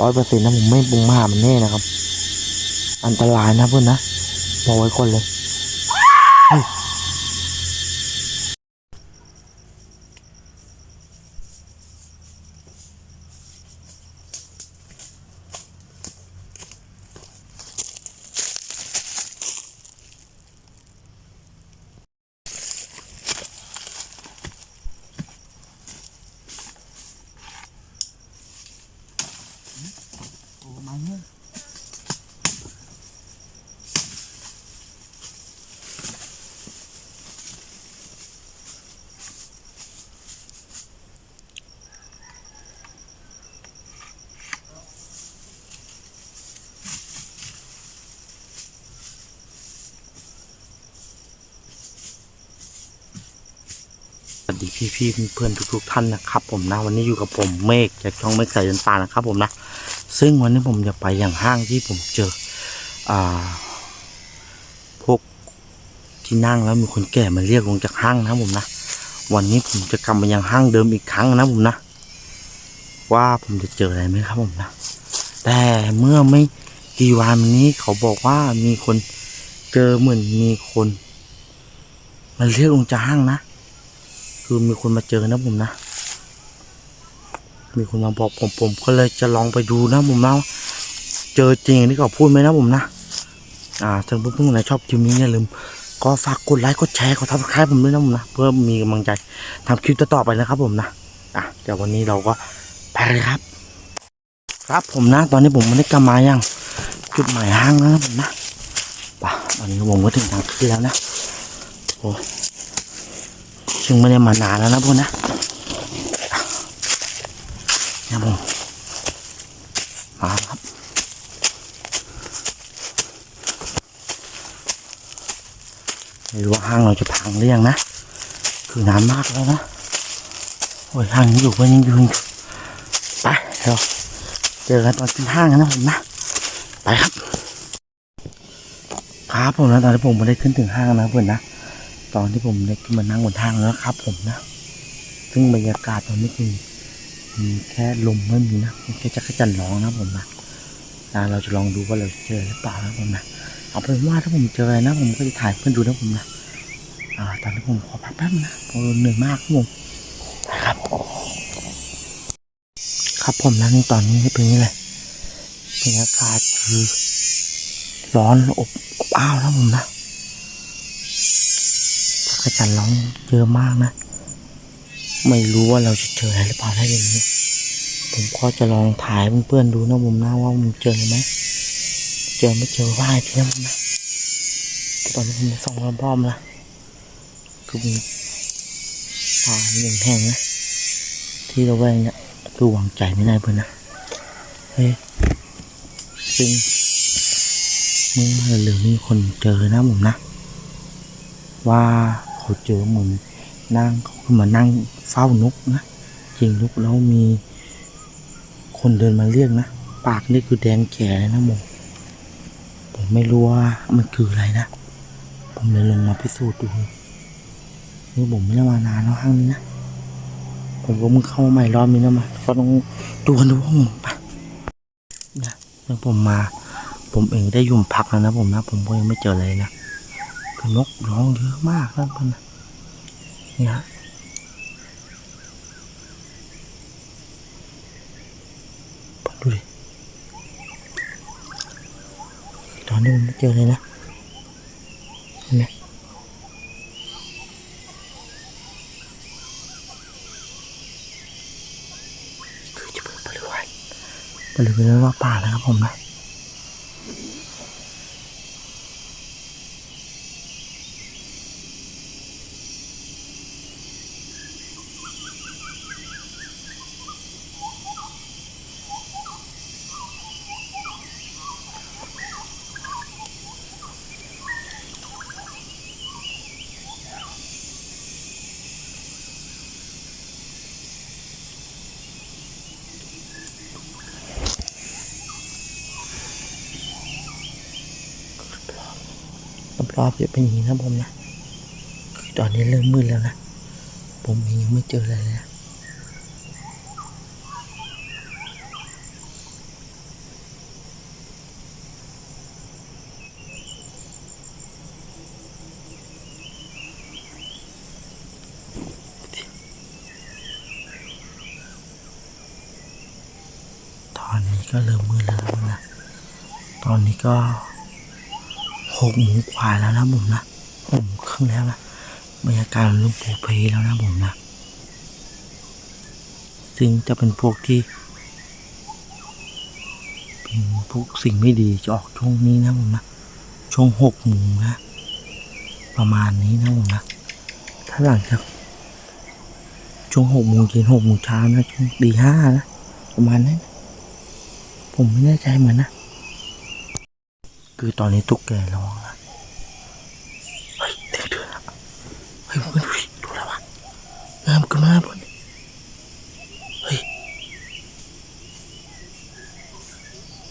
ร้อยเปอร์เซ็นต์นะผมไม่ปรุงมาหามันแน่นะครับ อันตรายนะเพื่อนนะบอกไว้ก่อนเลย ดีพี่พี่ๆเพื่อนทุกๆท่านนะครับ ผมนะวันนี้อยู่กับผมเมฆจากช่องเมฆสายยันตานะครับ ผมนะ ซึ่งวันนี้ผมจะไปอย่างห้างที่ผมเจออ่าพวกที่นั่งแล้วมีคนแก่มาเรียกลงจากห้างนะผมนะวันนี้ผมจะกลับมายังห้างเดิมอีกครั้งนะผมนะ ว่าผมจะเจออะไรไหมครับผมนะ แต่เมื่อไม่กี่วันนี้เขาบอกว่ามีคนเจอเหมือนมีคนมาเรียกลงจากห้างนะ คือมีคนมาเจอนะผมนะ มีคนมาบอกผมผมก็เลยจะลองไปดูนะผมนะเจอจริงอย่างที่เขาพูดไหมนะผมนะ อ่าถ้าเพื่อนๆไหนชอบคลิปนี้อย่าลืมก็ฝากกดไลค์กดแชร์กดทับสไครต์ผมด้วยนะผมนะเพื่อมีกำลังใจทำคลิปต่อไปนะครับผมนะอะเดี๋ยววันนี้เราก็ไปเลยครับ ครับผมนะ ตอนนี้ผมไม่ได้กลับมายังจุดหมายห้างแล้วนะผมนะป่ะตอนนี้ผมก็ถึงทางขึ้นแล้วนะโอ้ ซึ่งไม่ได้มานานแล้วนะพวกนะนี่ยผมมาครับไม่รู้ว่าห้างเราจะพังหรือยังนะ คือนานมากแล้วนะ โอ้ยห้างยังอยู่ก็ยังอยู่ไปเราเจอกันตอนที่ห้างนะผมนะ ไปครับ ครับผมนะตอนที่ผมม่ได้ขึ้นถึงห้างนะเพื่อนนะ ตอนที่ผมได้ขึ้นมานั่งบนห้างแล้วครับ ผมนะ ซึ่งบรรยากาศตอนนี้คือมีแค่ลมไม่มีนะมีแค่จักรจันร์ร้องนะผมนะแล้วเราจะลองดูว่าเราเจอหรือเปล่านะผมนะเอาเป็นว่าถ้าผมเจออะไรนะ ผมก็จะถ่ายเพื่อนดูนะผมนะอ่าตอนนี้ผมขอพักแป๊บนะเพราะเหนื่อยมากครับผมครับครับผมนะนี่ตอนนี้เป็นอย่างนี้เลยบรรยากาศคือร้อนอบอบอ้าวนะผมนะ จักรจันทร์ร้องเยอะมากนะ ไม่รู้ว่าเราจะเจออะไรหรือเปล่านะอย่างนี้ ผมก็จะลองถ่ายเพื่อนๆดูนะผมนะว่ามันเจอไหม เจอไม่เจอว่าอีกทีนะผมนะตอนนี้ผมส่องรอบๆนะคือมีป่าหนึ่งแห่งนะ ที่เราแวกเนี่ยคือวางใจไม่ได้เพื่อนนะ เฮ้ยซึ่งเมื่อเร็วๆนี้คนเจอนะผมนะ ว่า เขาเจอเหมือนนั่งเขาขึ้นมานั่งเฝ้านกนะจริงนกแล้วมี คนเดินมาเรียกนะ ปากนี่คือแดงแก่เลยนะผมผมไม่รู้ว่ามันคืออะไรนะ ผมเลยลงมาพิสูจน์ดูนี่ผมไม่ได้มานานแล้วห้างนี้นะผมก็มึงเข้ามาใหม่รอบนี้นะมาก็ต้องดูกันดูว่าผมไปนะแล้วผมมา ผมเองได้ยุ่มพักแล้วนะผมนะ ผมก็ยังไม่เจอเลยนะ คือนกร้องเยอะมากนะเพื่อนนะนี่ฮะดูดิ ตอนนี้ผมไม่เจอเลยนะ เห็นไหมคือจะเป็นบริวารบริเวณรอบป่านะครับผมนะ อบจะเป็นอย่างนี้นะผมนะตอนนี้เริ่มมืดแล้วนะ ผมยังไม่เจออะไรเลยนะตอนนี้ก็เริ่มมืดแล้วนะ ตอนนี้ก็ หกโมงกว่าแล้วนะผมนะหกโมงครึ่งแล้วนะบรรยากาศเริ่มโผเพแล้วนะผมนะ ซึ่งจะเป็นพวกที่ เป็นพวกสิ่งไม่ดีจะออกช่วงนี้นะผมนะ ช่วงหกโมงนะ ประมาณนี้นะผมนะ ถ้าหลังจากช่วงหกโมงเย็นหกโมงเช้านะช่วงตีห้านะประมาณนั้นผมไม่แน่ใจเหมือนนะ คือตอนนี้ตุ๊กแกร้องนะเฮ้ยเด็กเดือดเฮ้ยเพื่อนดูดิดูแล้ววะงามกันมากเพื่อนเฮ้ย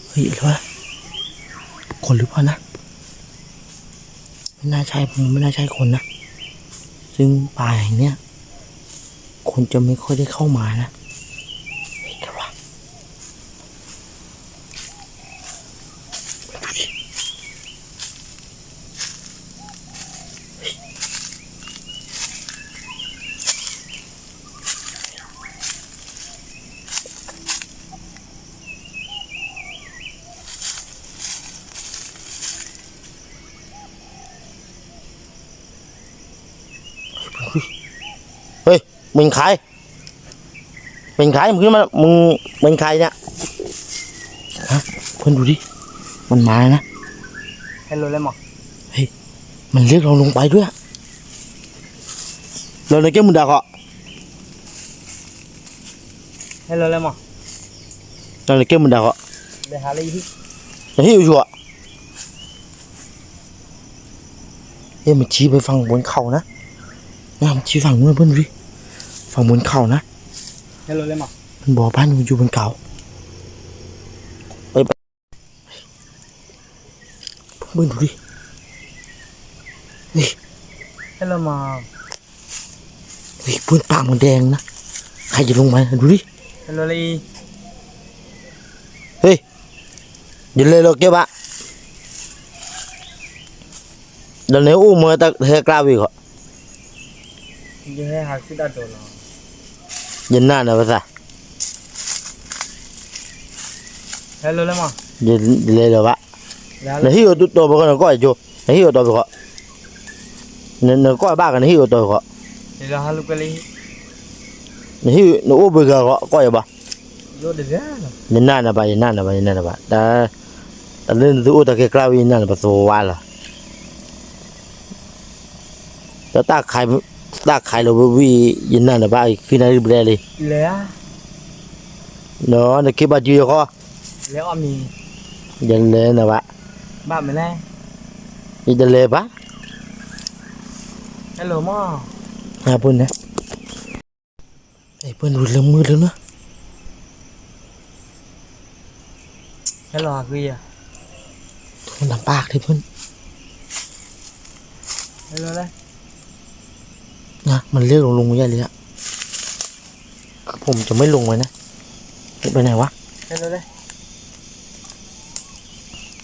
เฮ้ยอะไรวะคนหรือเปล่านะ ไม่น่าใช่ผมไม่น่าใช่คนนะ ซึ่งป่าแห่งเนี้ยคนจะไม่ค่อยได้เข้ามานะเฮ้ยอะไรวะดูดิ เฮ้ย มึงใครเป็นใครมึงขึ้นมามึงเป็นใครเนี่ยฮะเพื่อนดูดิ มันมาแล้วนะ Hello Lemon. มันเรียกเราลงไปด้วยอะเราในแก้มึงด่าเขา Hello Lemon. เราในแก้มึงด่าเขา Để Hà Ly đi. อย่าให้อยู่ชัวร์เอ้ยมันชี้ไปฝั่งบนเขานะนะมันชี้ฝั่งนู้นเพื่อนดูดิ ฝั่งบนเขานะ Hello Lemon. มันบอกบ้านมันอยู่บนเขาไปไปเพื่อนดูดิ Hello Mom. เฮ้ยเพื่อนปากมันแดงนะ ใครจะลงมาดูดิ Hello Ly. เฮ้ยเดี๋ยวเลยเราเก็บอะเดี๋ยวนี้อู้มือตะเฮกล้าวิกเหรอ Giờ hay Hà Sĩ đã đổ nó. เย็นหน้านะภาษา Hello Lemon. เย็นเลยเหรอวะ Để Hà ใน Ly. ที่อยู่ตัวมันก็ก้อยจูในที่อยู่ตัวมันก็ในในก้อยบ้ากันในที่อยู่ตัวก็ Để Hà Ly cái Ly. ในที่ในอู้เบอร์ก็ก้อยบ้า Vô để ra. เย็นหน้านะบ้าเย็นหน้านะบ้าเย็นหน้านะบ้าแต่แต่เรื่องที่อู้ตะเฮกล้าวินั่นประสบว่าล่ะแล้ว ตาใครตาใครเราวิเย็นหน้านะบ้าคือในเบรเลย Lé. เนาะในคลิปบาจีก็ Lé om mì. ยันเลยนะบ้า Bạn mày này. ยันเลยปะ Hello Mom. หาเพื่อนนะไอ้เพื่อนดูเริ่มมืดแล้วนะ Hello Hà Quy à. มันลำบากเลยเพื่อน Hello đây. นะมันเรียกลงลงไม่ได้เลยอะคือผมจะไม่ลงไว้นะไปไหนวะ Hello đây.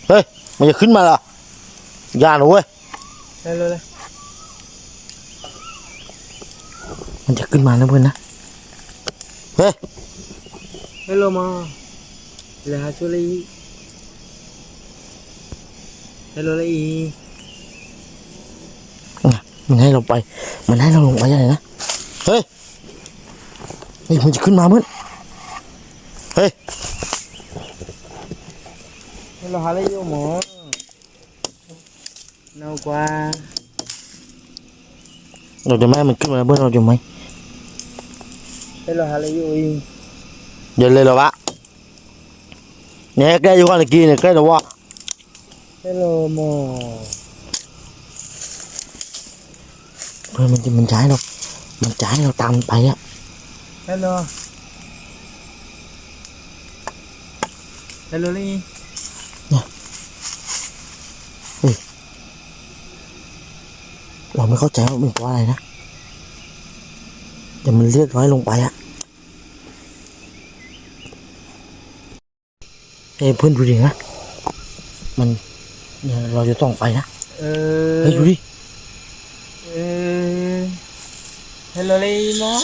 เฮ้ยมันจะขึ้นมาเหรออย่าหนูเว้ย Hello đây. มันจะขึ้นมานะเพื่อนนะเฮ้ย Hello Mom. Để Hà Chú Ly. Hello Ly. มันให้เราไป มันให้เราลงไปอะไรนะ เฮ้ยเฮ้ยมันจะขึ้นมาเพื่อนเฮ้ย Hello Hà Ly vô Mom. Nào qua. เราจะไม่ให้มันขึ้นมาเพื่อนเราจะไม่ Hello Hà Ly vô in. อย่าเลยเหรอวะเนี่ยแกอยู่ข้างตะกี้เนี่ยแกจะว่า Hello Mom. เพื่อนมันจะมันจะให้เรา มันจะให้เราตามมันไปอะ Hello. Hello Ly. เราไม่เข้าใจว่ามันเพราะอะไรนะแต่มันเรียกร้อยลงไปอะเอ้ยเพื่อนดูดินะ มันเนี่ยเราจะต้องไปนะ Ờ. เฮ้ยดูดิ Hello Ly Mom.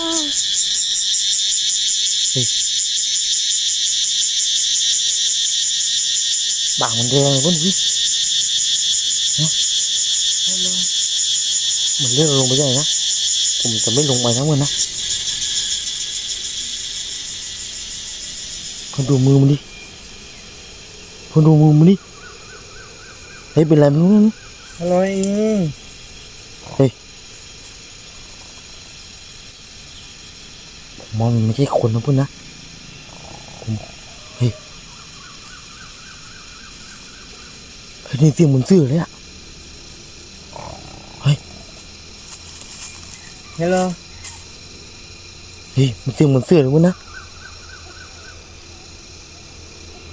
บางมันแดงเลยเพื่อนพี่ฮัลโหลมันเลือกลงไปใหญ่นะ ผมจะไม่ลงไปนะเพื่อนนะคนดูมือมันดิคนดูมือมันดิเฮ้ยเป็นไรไม่รู้นะฮัลโหลเอง ผ มมองมันไม่ใช่คนนะเพื่อนนะผมเฮ้ยเฮ้ยนี่เสียงเหมือนเสื้อเลยอะฮัลโหลเฮ้ยมันเสียงเหมือนเสื้อเลยเพื่อนนะ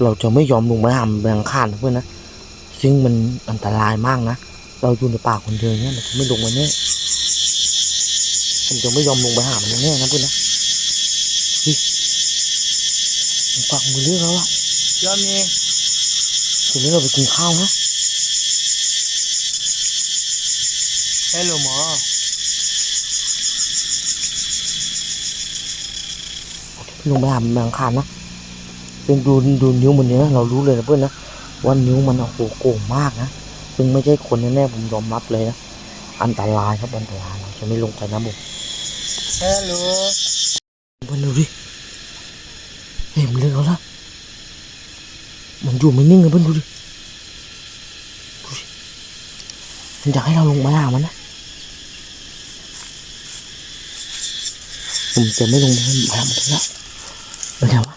เราจะไม่ยอมลงไปหามแบงคานนะเพื่อนนะซึ่งมันอันตรายมากนะ เราอยู่ในป่าคนเดียวเนี่ยเราจะไม่ลงไปแน่ผมจะไม่ยอมลงไปหามันแน่นะเพื่อนนะเฮ้ย มันปักมือเรียกแล้วอะยอมนี่ทีนี้เราไปกินข้าวนะฮัลโหลหมอลงไปหาแมงคานนะเป็นดูดูนิ้วมันเนี่ยนะเรารู้เลยนะเพื่อนนะว่านิ้วมันโอ้โหโก่งมากนะซึ่งไม่ใช่คนแน่ๆผมยอมรับเลยนะอันตรายครับอันตรายเราจะไม่ลงไปนะผมฮัลโหล เพื่อนดูดิเฮ้ยมันเลือกแล้วนะ มันอยู่ไม่นิ่งเลยเพื่อนดูดิดูดิมันอยากให้เราลงไปหามันนะผมจะไม่ลงไปหามันแล้วเป็นไงวะ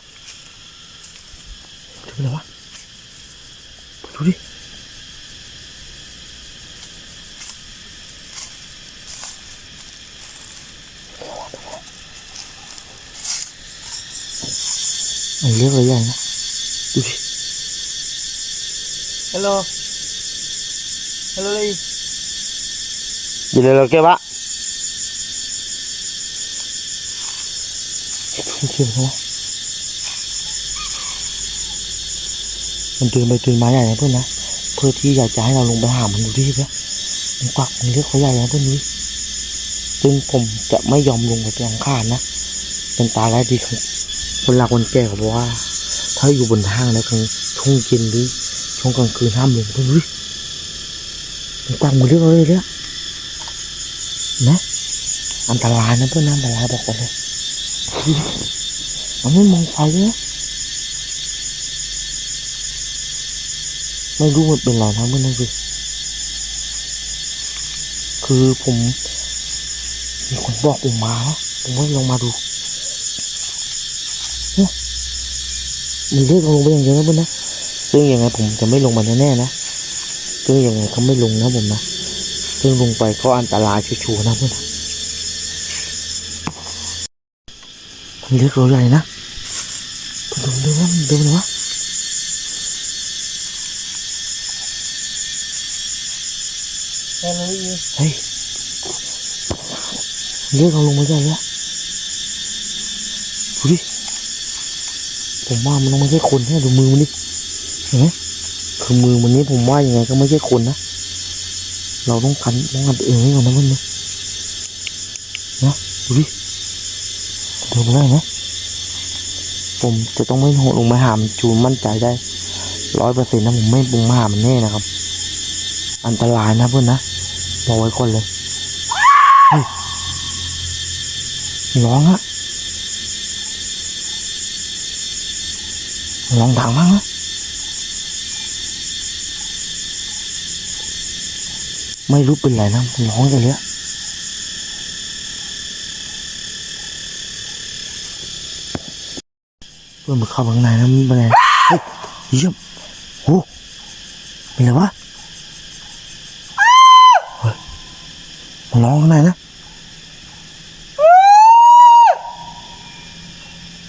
เป็นไงวะดูดิมันเลือกอะไรอย่างนะดูดิ ฮัลโหลฮัลโหลเลย Gì là cái bác Không chịu thôi Mình ตื่นไปตื่นมาใหญ่นะเพื่อนนะเพื่อที่อยากจะให้เราลงไปหามันดูดิเพื่อนมันกวักมันเรียกเขาใหญ่นะเพื่อนนี้ ซึ่งผมจะไม่ยอมลงไปยังข้านนะเป็นตาแรกดีของคนหลักคนแก่เขาบอกว่า ถ้าอยู่บนทางแล้วกลางช่วงเย็นหรือ ช่วงกลางคืนห้ามเลงเพื่อนดูดิมันกวักมันเรียกเราเลยเนี่ยนะอันตรายนะเพื่อนอันตรายบอกก่อนเลยมันไม่มองไฟเลยไม่รู้มันเป็นไรนะเพื่อนนะคือคือผมมีคนบอกผมมานะผมก็ลองมาดูเนี่ยมีเลือดลงไปอย่างเดียวนะเพื่อนนะ ซึ่งยังไงผมจะไม่ลงมาแน่ๆนะ ซึ่งยังไงเขาไม่ลงนะผมนะ ซึ่งลงไปก็อันตรายชัวร์ๆนะเพื่อนมันเลือกราใหญ่นะดูดูนะมันดูนะวะเฮ้ยเลือกเราลงมาใหญ่แล้วดูดิผมว่ามันต้องไม่ใช่คนแน่ดูมือมันดิ เนไหมคือมือมันนี้ผมว่ายังไงก็ไม่ใช่คนนะ เราต้องกันป้องกันตัวเองไว้ก่อนนะเพื่อนนะนะดูดิดูไปได้ไหมผมจะต้องไม่โหดลงมาหามจูนมั่นใจได้ร้อยเปอร์เซ็นต์นะผมไม่ลงมาหามันแน่นะครับ อันตรายนะเพื่อนนะบอกไว้ก่อนเลยร้องอะร้องดังมากนะ ไม่รู้เป็นไรนะมันร้องกันเลยอะเพื่อนมันเข้าข้างในนะมันเป็นไงเฮ้ยเยี่ยมโอ้เป็นไรวะเฮ้ยมันร้องข้างในนะ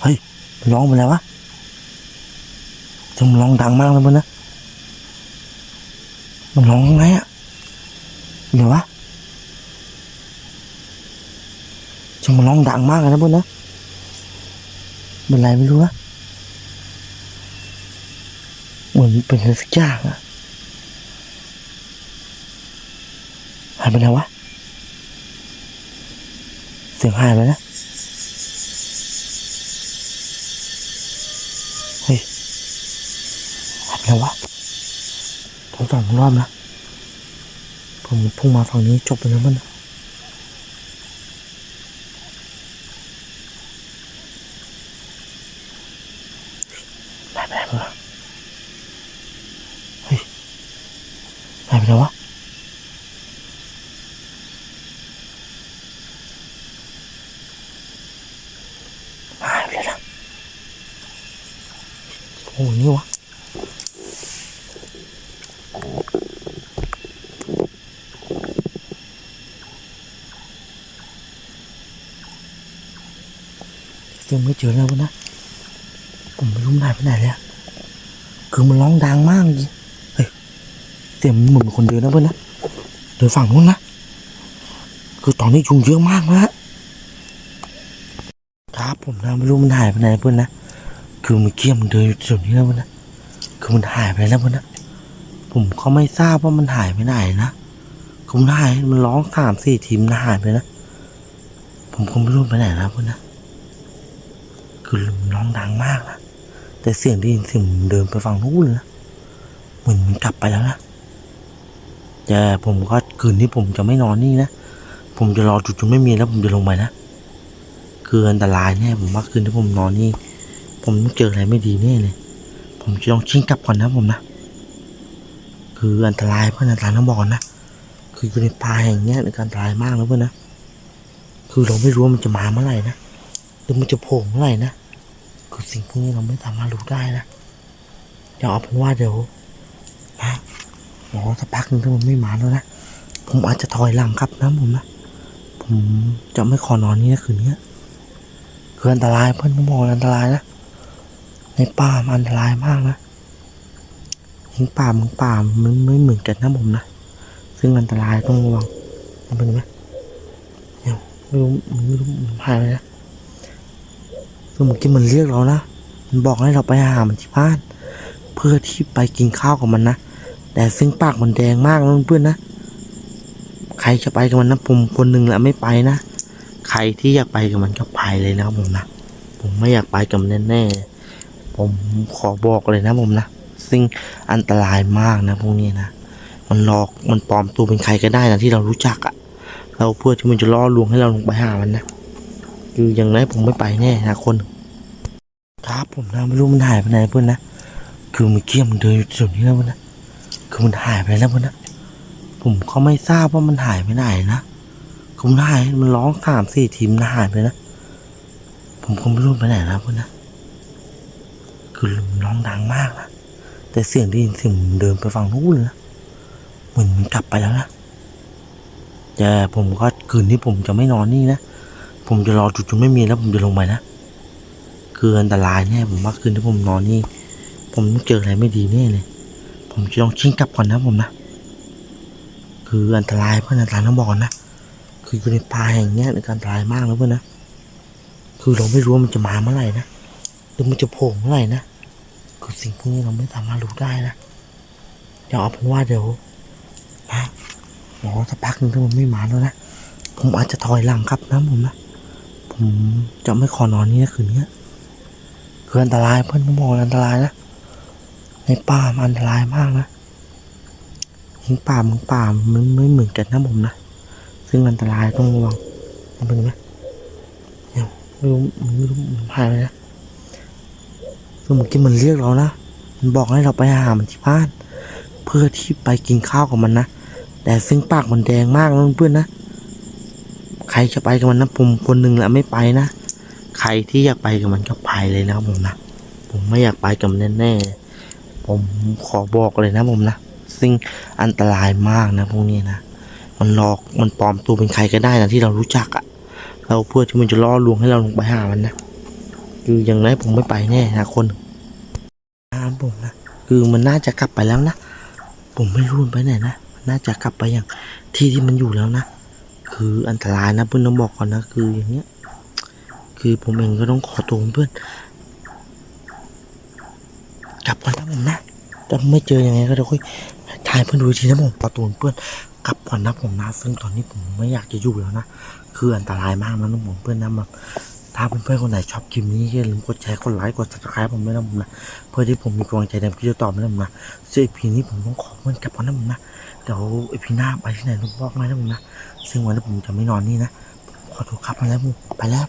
เฮ้ยมันร้องเป็นไรวะจะมันร้องดังมากเลยมันนะมันร้องข้างในอะ เดี๋ยววะจังมันร้องดังมากเลยนะพื่นนะเป็นไรไม่รู้นะเหมือนเป็นอะไรสักอย่างอะหายไปไหนวะ เสียงหายไปนะเฮ้ยหายไปไหนวะผมสองรอบนะ ผมพุ่งมาฝั่งนี้จบไปแล้วมันนะหายไปไหนหมดวะเฮ้ยหายไปแล้ววะหายไปแล้วนะโอ้โหนี่วะ ยังไม่เจอแล้วนะ ผมไม่รู้มันหายไปไหนเลยอะคือมันร้องดังมากจริงเฮ้ยเสียงมันเหมือนคนเดินนะเพื่อนนะเดินฝั่งนู้นนะคือตอนนี้ยุงเยอะมากนะครับผมนะไม่รู้มันหายไปไหนเพื่อนนะคือมื่อกี้มันเดินอยู่แถวนี้แล้วเพื่อนนะคือมันหายไปแล้วเพื่อนนะผมก็ไม่ทราบว่ามันหายไปไหนนะคือมันหายมันร้องสามสี่ทีมนหายไปนะผมก็ไม่รู้ไปไหนนะเพื่อนนะคือมันร้องดังมากนะ แต่เสียงได้ยินเสียงมันเดินไปฝั่งนู้นนะเหมือนมันกลับไปแล้วนะแต่ผมก็คืนนี้ผมจะไม่นอนนี่นะผมจะรอจุดจนไม่มีแล้วผมจะลงไปนะคืออันตรายแน่ผมว่าคืนที่ผมนอนนี่ ผมต้องเจออะไรไม่ดีแน่เลย ผมจะต้องชิงกลับก่อนนะผมนะคืออันตรายเพื่อนอันตรายต้องบอกก่อนะคืออยู่ในป่าแห่งนี้ยอันตรายมากนะเพื่อนนะคือเราไม่รู้ว่ามันจะมาเมื่อไหร่นะหรือมันจะโผล่เมื่อไหร่นะ คือสิ่งพวกนี้เราไม่สามารถรู้ได้นะอย่าเอาเป็นว่าเดี๋ยวนะรอสักพักหนึงถ้ามันไม่มาแล้วนะผมอาจจะถอยหลังครับนะผมนะผมจะไม่ขอนอนนี่นะคืนนี้คืออันตรายเพื่อนต้บอกอันตรายนะในป่ามันอันตรายมากนะหิงป่ามึงป่ามันไม่เหมือนกันนะผมนะซึ่งอันตรายต้องระวังมันเป็นไหมเดี๋ยวไม่รู้ไม่รู้หายไปแล้ว คือเมื่อกี้มันเรียกเรานะ มันบอกให้เราไปหามันที่บ้าน เพื่อที่ไปกินข้าวกับมันนะ แต่ซึ่งปากมันแดงมากนะเพื่อนนะ ใครจะไปกับมันนะผมคนหนึ่งแหละไม่ไปนะ ใครที่อยากไปกับมันก็ไปเลยนะครับผมนะ ผมไม่อยากไปกับมันแน่ๆ ผมขอบอกเลยนะผมนะ ซึ่งอันตรายมากนะพวกนี้นะ มันหลอก มันปลอมตัวเป็นใครก็ได้นะที่เรารู้จักอะเราเพื่อที่มันจะล่อลวงให้เราลงไปหามันนะ คืออย่างไรผมไม่ไปแน่นะคน ครับผมนะไม่รู้มันหายไปไหนเพื่อนนะคือมื่อกี้มันเดินอยู่แถวนี้แล้วเพื่อนนะคือมันหายไปแล้วเพื่อนนะผมก็ไม่ทราบว่ามันหายไปไหนนะคือมันหายมันร้องสามสี่ทีมนะหายไปนะผมก็ไม่รู้ไปไหนนะเพื่อนนะคือมันร้องดังมากนะแต่เสียงได้ยินเสียงมันเดินไปฝั่งนู้นเลยนะเหมือนมันกลับไปแล้วนะแต่ผมก็คืนนี้ผมจะไม่นอนนี่นะ ผมจะรอจุดจนไม่มีแล้วผมจะลงไปนะ คืออันตรายแน่ผมว่าคืนที่ผมนอนนี่ ผมต้องเจออะไรไม่ดีแน่เลย ผมจะต้องชิงกลับก่อนนะผมนะ คืออันตรายเพื่อนอันตรายต้องบอกนะ คืออยู่ในป่าแห่งเนี้ยอันตรายมากนะเพื่อนนะ คือเราไม่รู้ว่ามันจะมาเมื่อไหร่นะ หรือมันจะโผล่เมื่อไหร่นะ คือสิ่งพวกนี้เราไม่สามารถรู้ได้นะอย่าเอาเป็นว่าเดี๋ยวนะรอสักพักหนึงถ้ามันไม่มาแล้วนะ ผมอาจจะถอยหลังครับนะผมนะ จะไม่ขอนอนนี่นะคืนนี้คืออันตรายเพื่อนต้องบอกอันตรายนะในป่ามันอันตรายมากนะหิงป่ามึงป่ามันไม่เหมือนกันนะผมนะซึ่งอันตรายต้องระวังมันเป็นไหมเดี๋ยไม่รู้ไม่รู้มันหายไปแล้วคือเมื่อกี้มันเรียกเรานะมันบอกให้เราไปหามันที่บ้าน เพื่อที่ไปกินข้าวกับมันนะแต่ซึ่งปากมันแดงมากนะเพื่อนนะ รจะไปกับมันนะผมคนหนึ่งแหละไม่ไปนะ ใครที่อยากไปกับมันก็ไปเลยนะครับผมนะ ผมไม่อยากไปกับมันแน่ๆผมขอบอกเลยนะผมนะซึ่งอันตรายมากนะพวกนี้นะมันหลอกมันปลอมตัวเป็นใครก็ได้นะที่เรารู้จักอะเราเพื่อที่มันจะล่อลวงให้เราลงไปหามันนะคืออย่างไรผมไม่ไปแน่นะคนนะครับผมนะคือมันน่าจะกลับไปแล้วนะ ผมไม่รู้มันไปไหนนะน่าจะกลับไปอย่างที่ที่มันอยู่แล้วนะ คืออันตรายนะเพื่อนต้องบอกก่อนนะคืออย่างเงี้ย คือผมเองก็ต้องขอตัวเพื่อนกลับก่อนนะผมนะถ้าไม่เจอยังไงก็เดี๋ยวค่อยถ่ายเพื่อนดูทีนะผมขอตัวเพื่อนกลับก่อนนะผมนะซึ่งตอนนี้ผมไม่อยากจะอยู่แล้วนะคืออันตรายมากนะน้องผมเพื่อนนะแบบถ้าเพื่อนๆคนไหนชอบคลิปนี้อย่าลืมกดแชร์กดไลค์กด subscribe ผมด้วยนะผมนะเพื่อที่ผมมีกำลังใจในคลิปต่อไปนะผมนะซึ่งอีพีนี้ผมต้องขอเพื่อนกลับก่อนนะผมนะ เดี๋ยวไอพีหน้าไปที่ไหนลุงบอกมานะผมนะซึ่งวันนี้ผมจะไม่นอนนี่นะ ขอโทษครับมาแล้วมึงไปแล้ว